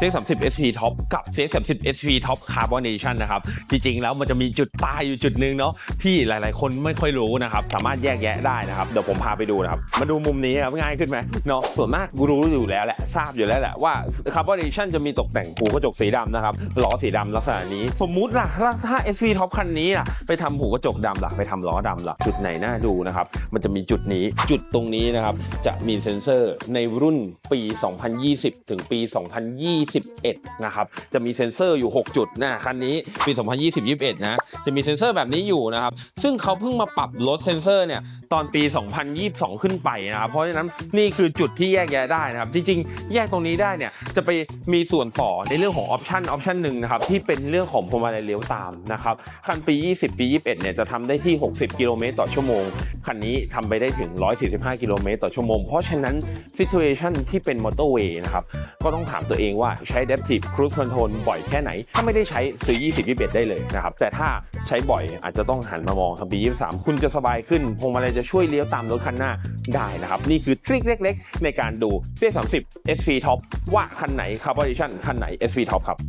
CX30 SP Top กับ CX30 SP Top Carbonation นะครับ จริงๆ แล้วมันจะมีจุดตายอยู่จุดหนึ่งเนาะที่หลายๆ คนไม่ค่อยรู้นะครับ สามารถแยกแยะได้นะครับ เดี๋ยวผมพาไปดูนะครับ มาดูมุมนี้ครับง่ายขึ้นไหมเนาะส่วนมากกูรู้อยู่แล้วแหละทราบอยู่แล้วแหละว่า Carbonation จะมีตกแต่งหูกระจกสีดำนะครับล้อสีดำลักษณะนี้ สมมุติล่ะถ้า SP Top คันนี้ล่ะไปทำหูกระจกดำล่ะไปทำล้อดำล่ะจุดไหนน่าดูนะครับมันจะมีจุดนี้จุดตรงนี้นะครับจะมีเซ็นเซอร์ในรุ่นปี 2020 ถึงปี2021 นะครับ จะมีเซ็นเซอร์อยู่ 6 จุดนะคันนี้ปี 2020-21 นะ จะมีเซ็นเซอร์แบบนี้อยู่นะครับ ซึ่งเขาเพิ่งมาปรับลดเซ็นเซอร์เนี่ยตอนปี 2022 ขึ้นไปนะครับ เพราะฉะนั้นนี่คือจุดที่แยกแยะได้นะครับ จริง ๆ แยกตรงนี้ได้เนี่ยจะไปมีส่วนต่อในเรื่องของออปชันออปชันหนึ่งนะครับที่เป็นเรื่องของพวงมาลัยเลี้ยวตามนะครับคันปี 20 ปี 21 เนี่ยจะทำได้ที่ 60 กิโลเมตรต่อชั่วโมง คันนี้ทำไปได้ถึง 145 กิโลเมตรต่อชั่วโมง เพราะฉะนั้น situation ที่เป็นมอเตอร์เวย์นะครับ ก็ต้องถามตัวเองว่าใช้ adaptive cruise control บ่อยแค่ไหน ถ้าไม่ได้ใช้ซื้อ 20 21 ได้เลยนะครับ แต่ถ้าใช้บ่อยอาจจะต้องหันมามองทางปี23 คุณจะสบายขึ้นพวงมาลัยจะช่วยเลี้ยวตามรถคันหน้าได้นะครับ นี่คือทริคเล็ก ๆ ในการดู C30 SP Top ว่าคันไหน Carbonation คันไหน SP Top ครับ